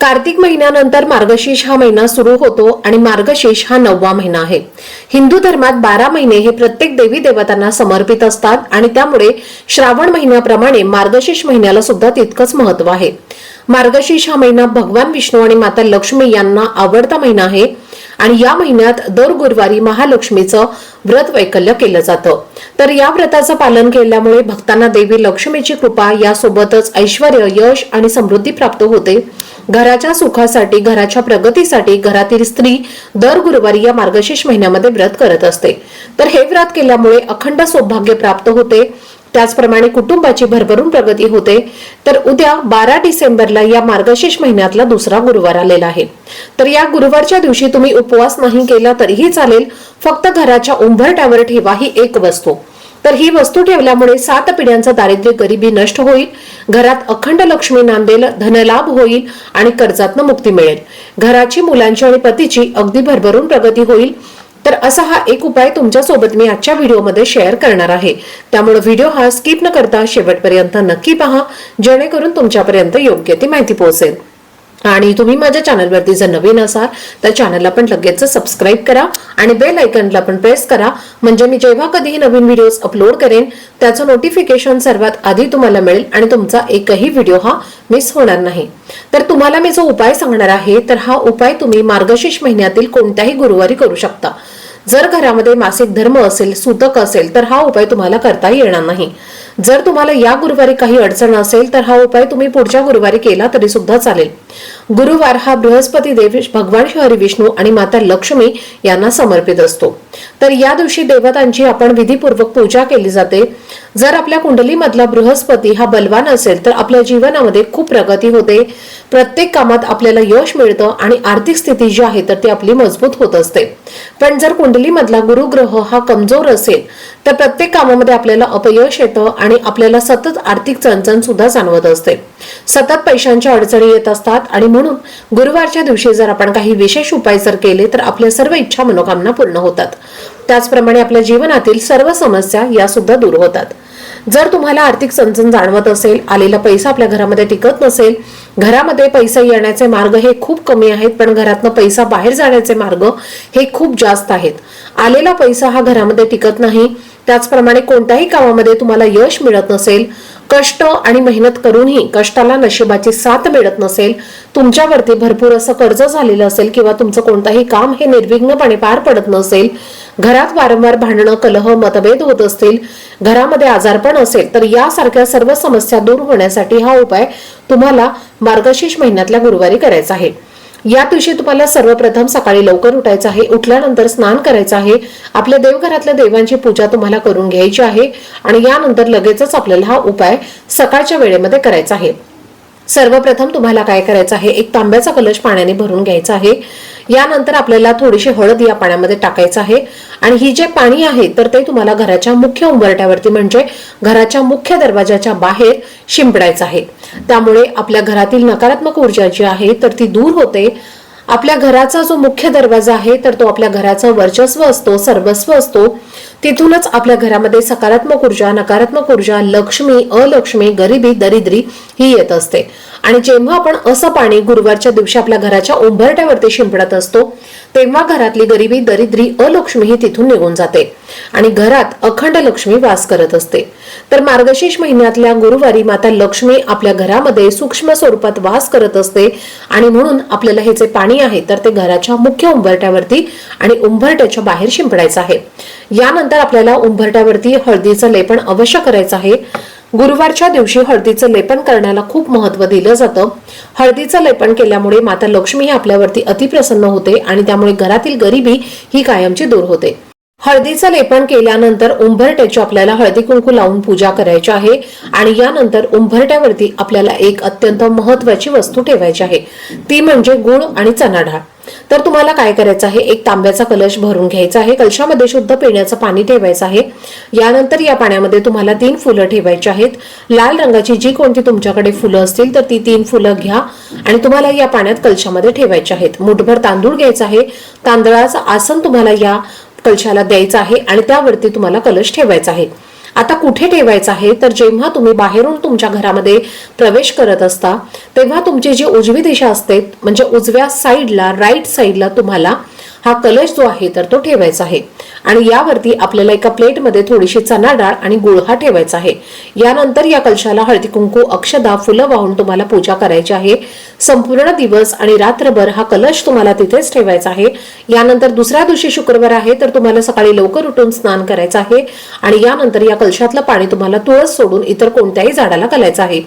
कार्तिक महिन्यानंतर मार्गशीर्ष हा महिना सुरू होतो आणि मार्गशीर्ष हा नववा महिना आहे. हिंदू धर्मात बारा महिने हे प्रत्येक देवी देवतांना समर्पित असतात आणि त्यामुळे श्रावण महिन्याप्रमाणे मार्गशीर्ष महिन्याला सुद्धा तितकंच महत्त्व आहे. मार्गशीर्ष हा महिना भगवान विष्णू आणि माता लक्ष्मी यांना आवडता महिना आहे आणि या महिन्यात दर गुरुवारी महालक्ष्मीचं व्रत वैकल्य केलं जातं. तर या व्रताचं पालन केल्यामुळे भक्तांना देवी लक्ष्मीची कृपा यासोबतच ऐश्वर यश आणि समृद्धी प्राप्त होते. घराच्या सुखासाठी घराच्या प्रगतीसाठी घरातील स्त्री दर गुरुवारी या मार्गशीर्ष महिन्यामध्ये व्रत करत असते. तर हे व्रत केल्यामुळे अखंड सौभाग्य प्राप्त होते. त्याचप्रमाणे कुटुंबाची भरभरून प्रगती होते. तर उद्या बारा डिसेंबरला या मार्गशीर्ष महिन्यातला दुसरा गुरुवार आलेला आहे. तर या गुरुवारच्या दिवशी तुम्ही उपवास नाही केला तरीही चालेल. फक्त घराच्या उंबरट्यावर ठेवा ही एक वस्तू. तर ही वस्तू ठेवल्यामुळे सात पिढ्यांचं दारिद्र्य गरिबी नष्ट होईल घरात अखंड लक्ष्मी नांदेल धनलाभ होईल आणि कर्जातनं मुक्ती मिळेल. घराची मुलांची आणि पतीची अगदी भरभरून प्रगती होईल. तर असा हा एक उपाय तुमच्यासोबत मी आजच्या व्हिडिओमध्ये शेअर करणार आहे. त्यामुळे व्हिडिओ हा स्किप न करता शेवटपर्यंत नक्की पहा जेणेकरून तुमच्यापर्यंत योग्य ती माहिती पोहोचेल. आणि तुम्ही माझ्या चॅनलवरती जर नवीन असाल तर चॅनलला पण लगेच सबस्क्राईब करा आणि बेल आयकनला पण प्रेस करा. म्हणजे मी जेव्हा कधीही नवीन व्हिडिओज अपलोड करेन त्याचं नोटिफिकेशन सर्वात आधी तुम्हाला मिळेल आणि तुमचा एकही व्हिडिओ हा मिस होणार नाही. तर तुम्हाला मी जो उपाय सांगणार आहे तर हा उपाय तुम्ही मार्गशीर्ष महिन्यातील कोणत्याही गुरुवारी करू शकता. जर घरामध्ये मासिक धर्म असेल सूतक असेल तर हा उपाय तुम्हाला करता येणार नाही. जर तुम्हाला या गुरुवारी काही अडचण असेल तर हा उपाय तुम्ही पुढच्या गुरुवारी केला तरी सुद्धा चालेल. गुरुवार हा बृहस्पती देव भगवान श्री विष्णू आणि माता लक्ष्मी यांना समर्पित असतो. तर या दिवशी देवतांची आपण विधीपूर्वक पूजा केली जाते. जर आपल्या कुंडलीमधला बृहस्पती हा बलवान असेल तर आपल्या जीवनामध्ये खूप प्रगती होते. प्रत्येक कामात आपल्याला यश मिळतं आणि आर्थिक स्थिती जी आहे तर ती आपली मजबूत होत असते. पण जर कुंडलीमधला गुरुग्रह हा कमजोर असेल तर प्रत्येक कामामध्ये आपल्याला अपयश येतं आणि आपल्याला सतत आर्थिक चणचण सुद्धा जाणवत असते. सतत पैशांच्या अडचणी येत असतात आणि म्हणून गुरुवारच्या दिवशी जर आपण काही विशेष उपाय जर केले तर आपल्या सर्व इच्छा मनोकामना पूर्ण होतात. त्याचप्रमाणे आपल्या जीवनातील सर्व समस्या या सुद्धा दूर होतात. जर तुम्हाला आर्थिक चणचण जाणवत असेल आलेला पैसा आपल्या घरामध्ये टिकत नसेल घरामध्ये पैसा येण्याचे मार्ग हे खूप कमी आहेत पण घरातनं पैसा बाहेर जाण्याचे मार्ग हे खूप जास्त आहेत. आलेला पैसा हा घरामध्ये टिकत नाही त्याचप्रमाणे कोणत्याही कामामध्ये तुम्हाला यश मिळत नसेल कष्ट आणि मेहनत करूनही कष्टाला नशिबाची साथ मिळत नसेल तुमच्यावरती भरपूर असं कर्ज झालेलं असेल किंवा तुमचं कोणताही काम हे निर्विघ्नपणे पार पडत नसेल घरात वारंवार भांडणं कलह मतभेद होत असतील घरामध्ये आजारपण असेल तर यासारख्या सर्व समस्या दूर होण्यासाठी हा उपाय तुम्हाला मार्गशीर्ष महिन्यातल्या गुरुवारी करायचा आहे. या दिवशी तुम्हाला सर्वप्रथम सकाळी लवकर उठायचं आहे. उठल्यानंतर स्नान करायचं आहे. आपल्या देवघरातल्या देवांची पूजा तुम्हाला करून घ्यायची आहे आणि यानंतर लगेचच आपल्याला हा उपाय सकाळच्या वेळेमध्ये करायचा आहे. सर्वप्रथम तुम्हाला काय करायचं आहे? एक तांब्याचा कलश पाण्याने भरून घ्यायचा आहे. यानंतर आपल्याला थोडीशी हळद या पाण्यामध्ये टाकायचं आहे. आणि ही जे पाणी आहे तर ते तुम्हाला घराच्या मुख्य उंबरट्यावरती म्हणजे घराच्या मुख्य दरवाजाच्या बाहेर शिंपडायचं आहे. त्यामुळे आपल्या घरातील नकारात्मक ऊर्जा जी आहे तर ती दूर होते. आपल्या घराचा जो मुख्य दरवाजा आहे तर तो आपल्या घराचा वर्चस्व असतो सर्वस्व असतो. तिथूनच आपल्या घरामध्ये सकारात्मक ऊर्जा नकारात्मक ऊर्जा लक्ष्मी अलक्ष्मी गरिबी दरिद्री ही येत असते. आणि जेव्हा आपण असं पाणी गुरुवारच्या दिवशी आपल्या घराच्या उंबरट्यावरती शिंपडत असतो तेव्हा घरातली गरिबी दरिद्री अलक्ष्मी ही तिथून निघून जाते आणि घरात अखंड लक्ष्मी वास करत असते. तर मार्गशीर्ष महिन्यातल्या गुरुवारी माता लक्ष्मी आपल्या घरामध्ये सूक्ष्म स्वरूपात वास करत असते आणि म्हणून आपल्याला हे जे पाणी आहे तर ते घराच्या मुख्य उंबरट्यावरती आणि उंबरट्याच्या बाहेर शिंपडायचं आहे. यानंतर आपल्याला उंबरट्यावरती हळदीचं लेपण अवश्य करायचं आहे. गुरुवारच्या दिवशी हळदीचं लेपन करण्याला खूप महत्त्व दिलं जातं. हळदीचं लेपन केल्यामुळे माता लक्ष्मी ही आपल्यावरती अतिप्रसन्न होते आणि त्यामुळे घरातील गरिबी ही कायमची दूर होते. हळदीचं लेपन केल्यानंतर उंबरट्याची आपल्याला हळदी कुंकू लावून पूजा करायची आहे आणि यानंतर उंबरट्यावरती आपल्याला एक अत्यंत महत्वाची वस्तू ठेवायची आहे. ती म्हणजे गुळ आणि चणाडाळ तर तुम्हाला काय करायचं आहे? एक तांब्याचा कलश भरून घ्यायचा आहे. कलशामध्ये शुद्ध पिण्याचं पाणी ठेवायचं आहे. यानंतर या पाण्यामध्ये तुम्हाला तीन फुलं ठेवायची आहेत. लाल रंगाची जी कोणती तुमच्याकडे फुलं असतील तर ती तीन फुलं घ्या आणि तुम्हाला या पाण्यात कलशामध्ये ठेवायचे आहेत. मुठभर तांदूळ घ्यायचा आहे. तांदळाचं आसन तुम्हाला या कलशाला द्यायचं आहे आणि त्यावरती तुम्हाला कलश ठेवायचा आहे. आता कुठे ठेवायचं आहे? तर जेव्हा तुम्ही बाहेरून तुमच्या घरामध्ये प्रवेश करत असता तेव्हा तुमची जी उजवी दिशा असते म्हणजे उजव्या साईडला राईट साईडला तुम्हाला हा कलश जो आहे तर तो ठेवायचा आहे. आणि यावरती आपल्याला एका प्लेटमध्ये थोडीशी चना डाळ आणि गुळ हा ठेवायचा आहे. यानंतर या कलशाला हळदी कुंकू अक्षदा फुलं वाहून तुम्हाला पूजा करायची आहे. संपूर्ण दिवस आणि रात्रभर हा कलश तुम्हाला तिथेच ठेवायचा आहे. यानंतर दुसऱ्या दिवशी शुक्रवार आहे तर तुम्हाला सकाळी लवकर उठून स्नान करायचं आहे. आणि यानंतर या कलशातलं पाणी तुम्हाला तुळस सोडून इतर कोणत्याही झाडाला घालायचं आहे.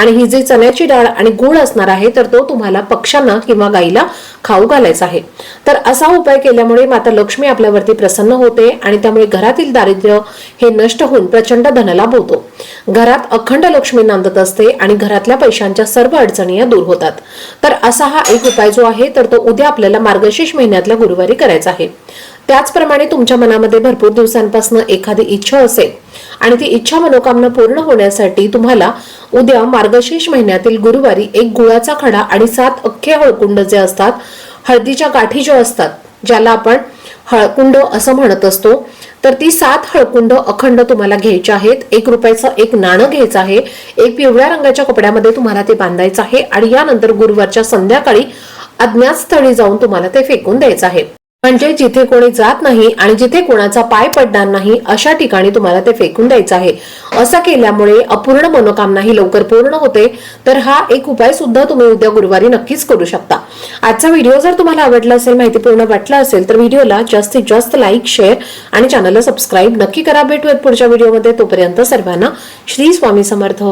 आणि ही जी चण्याची डाळ आणि गुळ असणार आहे तर तो तुम्हाला पक्ष्यांना किंवा गाईला खाऊ घालायचा आहे. तर असा उपाय केल्यामुळे माता लक्ष्मी आपल्यावरती प्रसन्न होते आणि त्यामुळे घरातील दारिद्र्य हे नष्ट होऊन प्रचंड धनलाभ होतो घरात अखंड लक्ष्मी नांदत असते आणि घरातल्या पैशांच्या सर्व अडचणी या दूर होतात. तर असा हा एक उपाय जो आहे तर तो उद्या आपल्याला मार्गशीर्ष महिन्यातल्या गुरुवारी करायचा आहे. त्याचप्रमाणे तुमच्या मनामध्ये भरपूर दिवसांपासून एखादी इच्छा असेल आणि ती इच्छा मनोकामना पूर्ण होण्यासाठी तुम्हाला उद्या मार्गशीर्ष महिन्यातील गुरुवारी एक गुळाचा खडा आणि सात अख्खे हळकुंड जे असतात हळदीच्या गाठी ज्या असतात ज्याला आपण हळकुंड असं म्हणत असतो तर ती सात हळकुंड अखंड तुम्हाला घ्यायची आहेत. एक रुपयाचं एक नाणं घ्यायचं आहे. एक पिवळ्या रंगाच्या कपड्यामध्ये तुम्हाला ते बांधायचं आहे आणि यानंतर गुरुवारच्या संध्याकाळी अज्ञात स्थळी जाऊन तुम्हाला ते फेकून द्यायचं आहे. म्हणजे जिथे कोणी जात नाही आणि जिथे कोणाचा पाय पडणार नाही अशा ठिकाणी तुम्हाला ते फेकून द्यायचं आहे. असं केल्यामुळे अपूर्ण मनोकामना ही लवकर पूर्ण होते. तर हा एक उपाय सुद्धा तुम्ही उद्या गुरुवारी नक्कीच करू शकता. आजचा व्हिडिओ जर तुम्हाला आवडला असेल माहितीपूर्ण वाटला असेल तर व्हिडिओला जास्तीत जास्त लाईक शेअर आणि चॅनलला सबस्क्राईब नक्की करा. भेटूयात पुढच्या व्हिडिओमध्ये. तोपर्यंत सर्वांना श्री स्वामी समर्थ.